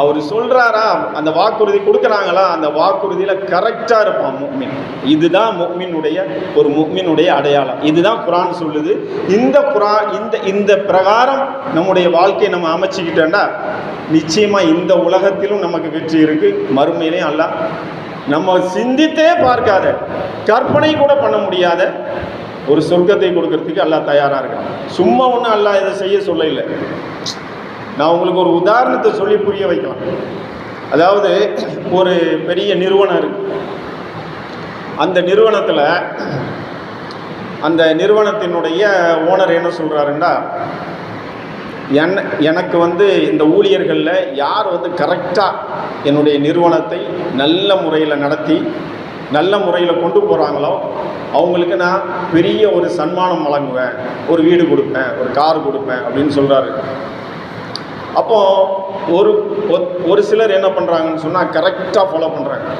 அவர் சொல்கிறாரா அந்த வாக்குறுதி கொடுக்குறாங்களா அந்த வாக்குறுதியில் கரெக்டாக இருப்பான் முக்மின். இதுதான் முக்மினுடைய ஒரு முக்மினுடைய அடையாளம். இதுதான் குரான் சொல்லுது. இந்த குரான் இந்த இந்த பிரகாரம் நம்முடைய வாழ்க்கையை நம்ம அமைச்சுக்கிட்டோம்னா நிச்சயமாக இந்த உலகத்திலும் நமக்கு வெற்றி இருக்கு. மறுமையிலையும் அல்ல நம்ம சிந்தித்தே பார்க்காத கற்பனை கூட பண்ண முடியாத ஒரு சொர்க்கத்தை கொடுக்கறதுக்கு அல்லாஹ் தயாராக இருக்கான். சும்மா ஒன்றும் அல்லாஹ் இதை செய்ய சொல்ல இல்லை நான் உங்களுக்கு ஒரு உதாரணத்தை சொல்லி புரிய வைக்கலாம். அதாவது ஒரு பெரிய நிறுவனம் இருக்கு. அந்த நிறுவனத்தில் அந்த நிறுவனத்தினுடைய ஓனர் என்ன சொல்கிறாருன்னா என் எனக்கு வந்து இந்த ஊழியர்களில் யார் வந்து கரெக்டாக என்னுடைய நிறுவனத்தை நல்ல முறையில் நடத்தி நல்ல முறையில் கொண்டு போகிறாங்களோ அவங்களுக்கு நான் பெரிய ஒரு சன்மானம் வழங்குவேன். ஒரு வீடு கொடுப்பேன் ஒரு கார் கொடுப்பேன் அப்படின்னு சொல்கிறாரு அப்போ ஒரு ஒரு- ஒரு சிலர் என்ன பண்ணுறாங்கன்னு சொன்னால் கரெக்டாக ஃபாலோ பண்ணுறாங்க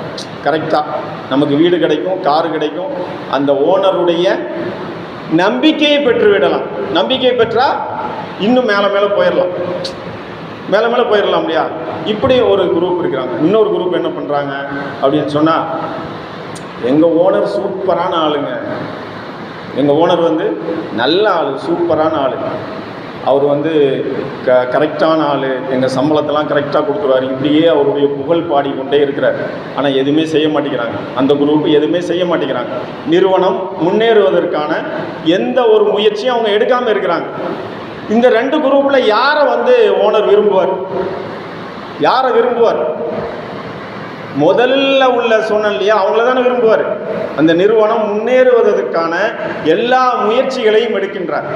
கரெக்டாக நமக்கு வீடு கிடைக்கும் காரு கிடைக்கும். அந்த ஓனருடைய நம்பிக்கையை பெற்று விடலாம். நம்பிக்கை பெற்றால் இன்னும் மேலே மேலே போயிடலாம் மேலே மேலே போயிடலாம் இல்லையா? இப்படி ஒரு குரூப் இருக்கிறாங்க. இன்னொரு குரூப் என்ன பண்ணுறாங்க அப்படின்னு சொன்னால் எங்கள் ஓனர் சூப்பரான ஆளுங்க. எங்கள் ஓனர் வந்து நல்ல ஆள் சூப்பரான ஆள். அவர் வந்து க கரெக்டான ஆள். எங்கள் சம்பளத்தெல்லாம் கரெக்டாக கொடுத்துருவாரு. இப்படியே அவருடைய புகழ் பாடிக்கொண்டே இருக்கிறார். ஆனால் எதுவுமே செய்ய மாட்டேங்கிறாங்க. அந்த குரூப் எதுவுமே செய்ய மாட்டேங்கிறாங்க. நிறுவனம் முன்னேறுவதற்கான எந்த ஒரு முயற்சியும் அவங்க எடுக்காமல் இருக்கிறாங்க. இந்த ரெண்டு குரூப்பில் யாரை வந்து ஓனர் விரும்புவார்? யாரை விரும்புவார்? முதல்ல உள்ள சொன்னேன் இல்லையா? அவங்கள தானே விரும்புவார். அந்த நிறுவனம் முன்னேறுவதற்கான எல்லா முயற்சிகளையும் எடுக்கின்றார்.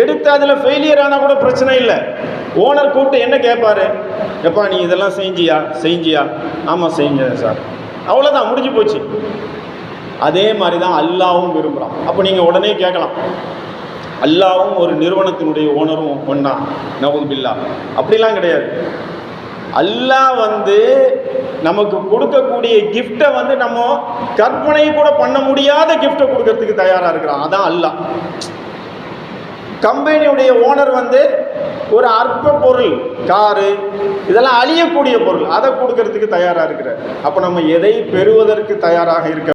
எடுத்து அதில் ஃபெயிலியர் ஆனால் கூட பிரச்சனை இல்லை. ஓனர் கூப்பிட்டு என்ன கேட்பாரு எப்பா நீ இதெல்லாம் செஞ்சியா? செஞ்சியா? ஆமாம் செஞ்சேன் சார். அவ்வளோதான் முடிஞ்சு போச்சு. அதே மாதிரி தான் அல்லாவும் விரும்புகிறான் அப்போ நீங்கள் உடனே கேட்கலாம். அல்லாவும் ஒரு நிறுவனத்தினுடைய ஓனரும் ஒன்றா நவுது பில்லா. அப்படிலாம் கிடையாது. அல்லாஹ் வந்து நமக்கு கொடுக்கக்கூடிய கிஃப்டை வந்து நம்ம கற்பனை கூட பண்ண முடியாத கிஃப்டை கொடுக்கறதுக்கு தயாராக இருக்கிறான். அதான் அல்லாஹ். கம்பெனியுடைய ஓனர் வந்து ஒரு அற்ப பொருள் காரு இதெல்லாம் அழியக்கூடிய பொருள். அதை கொடுக்கறதுக்கு தயாராக இருக்கிறார். அப்போ நம்ம எதை பெறுவதற்கு தயாராக இருக்க